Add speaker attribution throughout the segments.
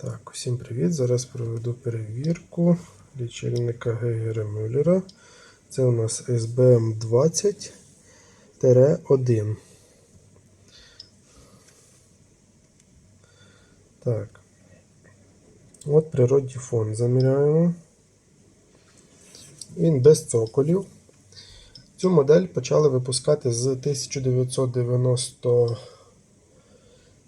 Speaker 1: Так, усім привіт. Зараз проведу перевірку лічильника Гейгера Мюллера. Це у нас SBM 20-1. Так. От природній фон заміряємо. Він без цоколів. Цю модель почали випускати з 1990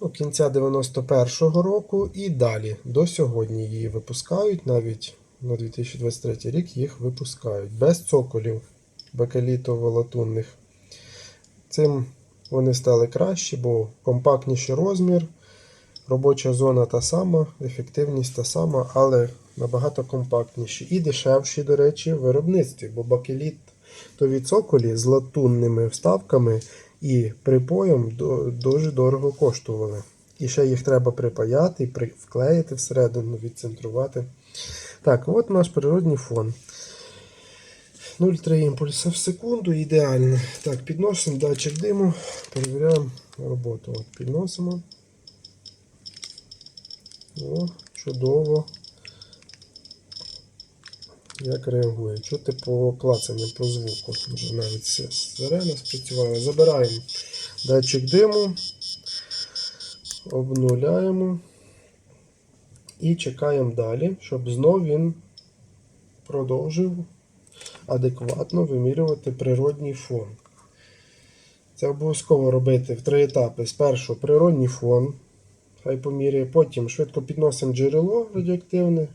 Speaker 1: ну, кінця 91-го року і далі. До сьогодні її випускають, навіть на 2023 рік їх випускають. Без цоколів бакелітово-латунних. Цим вони стали кращі, бо компактніший розмір, робоча зона та сама, ефективність та сама, але набагато компактніші. І дешевші, до речі, в виробництві, бо бакеліт то від цоколі з латунними вставками і припоєм дуже дорого коштували. І ще їх треба припаяти, при- вклеїти всередину, відцентрувати. Так, от наш природній фон. 0,3 імпульса в секунду, ідеально. Так, підносимо датчик диму, перевіряємо роботу. От, підносимо. О, чудово. Як реагує? Чути по клацанню, по звуку. Вже навіть сирена спрацювала. Забираємо датчик диму, обнуляємо і чекаємо далі, щоб знов він продовжив адекватно вимірювати природній фон. Це обов'язково робити в три етапи. Спершу природній фон, хай поміряє, потім швидко підносимо джерело радіоактивне,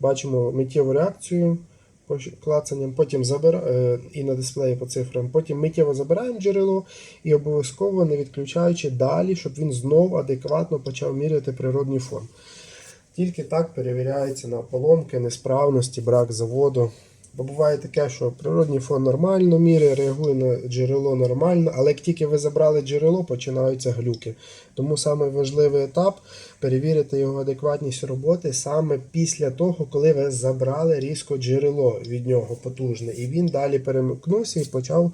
Speaker 1: бачимо миттєву реакцію клацанням, потім забира... е, і на дисплеї по цифрам, потім миттєво забираємо джерело і обов'язково не відключаючи далі, щоб він знов адекватно почав міряти природний фон. Тільки так перевіряється на поломки, несправності, брак заводу. Бо буває таке, що природній фон нормально міряє, реагує на джерело нормально, але як тільки ви забрали джерело, починаються глюки. Тому саме важливий етап перевірити його адекватність роботи саме після того, коли ви забрали різко джерело від нього потужне. І він далі перемикнувся і почав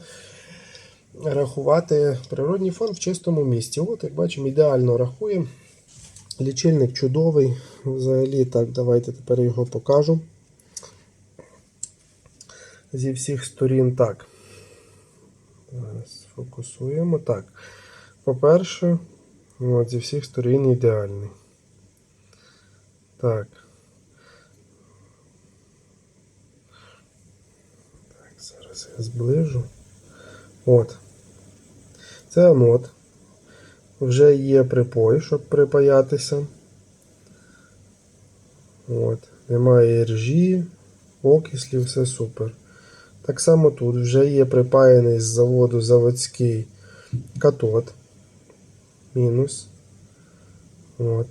Speaker 1: рахувати природній фон в чистому місці. От, як бачимо, ідеально рахує. Лічильник чудовий. Взагалі, так, давайте тепер його покажу. Зі всіх сторін так. Зараз фокусуємо. Так. По-перше, зі всіх сторін ідеальний. Так. Так, зараз я зближу. От. Це анод. Вже є припой, щоб припаятися. От. Немає іржі, окислів, все супер. Так само тут вже є припаяний з заводу заводський катод. Мінус. От.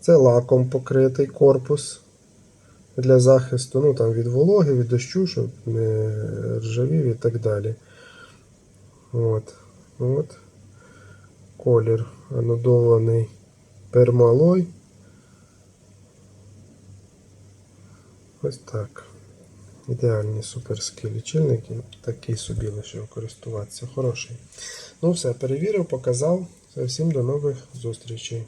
Speaker 1: Це лаком покритий корпус для захисту ну, там, від вологи, від дощу, щоб не ржавів і так далі. От. От. Колір анодований пермалой. Ось так. Ідеальні суперські лічильники. Такий собі лише користуватися. Хороший. Ну все, перевірив, показав. Всім до нових зустрічей.